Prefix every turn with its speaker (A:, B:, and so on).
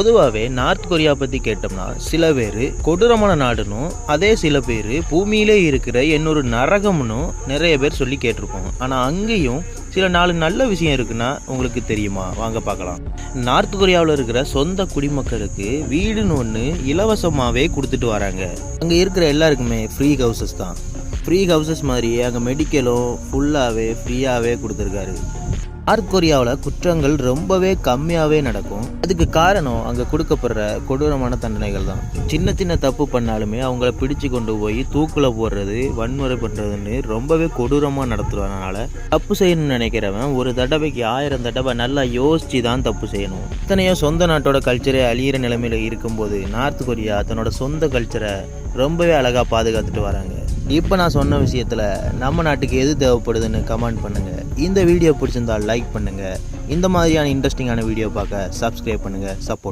A: பொதுவாகவே north Korea பற்றி கேட்டோம்னா சில பேர் கொடூரமான நாடுனும் அதே சில பேர் பூமியிலே இருக்கிற என்னொரு நரகம்னும் நிறைய பேர் சொல்லி கேட்டிருப்போம். ஆனால் அங்கேயும் சில நாலு நல்ல விஷயம் இருக்குன்னா உங்களுக்கு தெரியுமா? வாங்க பார்க்கலாம். நார்த் கொரியாவில் இருக்கிற சொந்த குடிமக்களுக்கு வீடுன்னு ஒன்று இலவசமாகவே கொடுத்துட்டு வராங்க. அங்கே இருக்கிற எல்லாருக்குமே ஃப்ரீ ஹவுசஸ் தான். ஃப்ரீ ஹவுசஸ் மாதிரியே அங்கே மெடிக்கலும் ஃபுல்லாகவே ஃப்ரீயாகவே கொடுத்துருக்காரு. நார்த் கொரியாவில் குற்றங்கள் ரொம்பவே கம்மியாகவே நடக்கும். அதுக்கு காரணம் அங்கே கொடுக்கப்படுற கொடூரமான தண்டனைகள் தான். சின்ன சின்ன தப்பு பண்ணாலுமே அவங்கள பிடிச்சு கொண்டு போய் தூக்கில் போடுறது வன்முறை பண்ணுறதுன்னு ரொம்பவே கொடூரமாக நடத்துறதுனால தப்பு செய்யணும்னு நினைக்கிறவன் ஒரு தடவைக்கு ஆயிரம் தடவை நல்லா யோசிச்சு தான் தப்பு செய்யணும். இத்தனையோ சொந்த நாட்டோட கல்ச்சரே அழியிற நிலைமையில் இருக்கும்போது நார்த் கொரியா தன்னோட சொந்த கல்ச்சரை ரொம்பவே அழகாக பாதுகாத்துட்டு வராங்க. இப்போ நான் சொன்ன விஷயத்தில் நம்ம நாட்டுக்கு எது தேவைப்படுதுன்னு கமெண்ட் பண்ணுங்கள் இந்த வீடியோ பிடிச்சிருந்தா லைக் பண்ணுங்கள் இந்த மாதிரியான இன்ட்ரெஸ்டிங்கான வீடியோ பார்க்க சப்ஸ்கிரைப் பண்ணுங்கள் சப்போர்ட்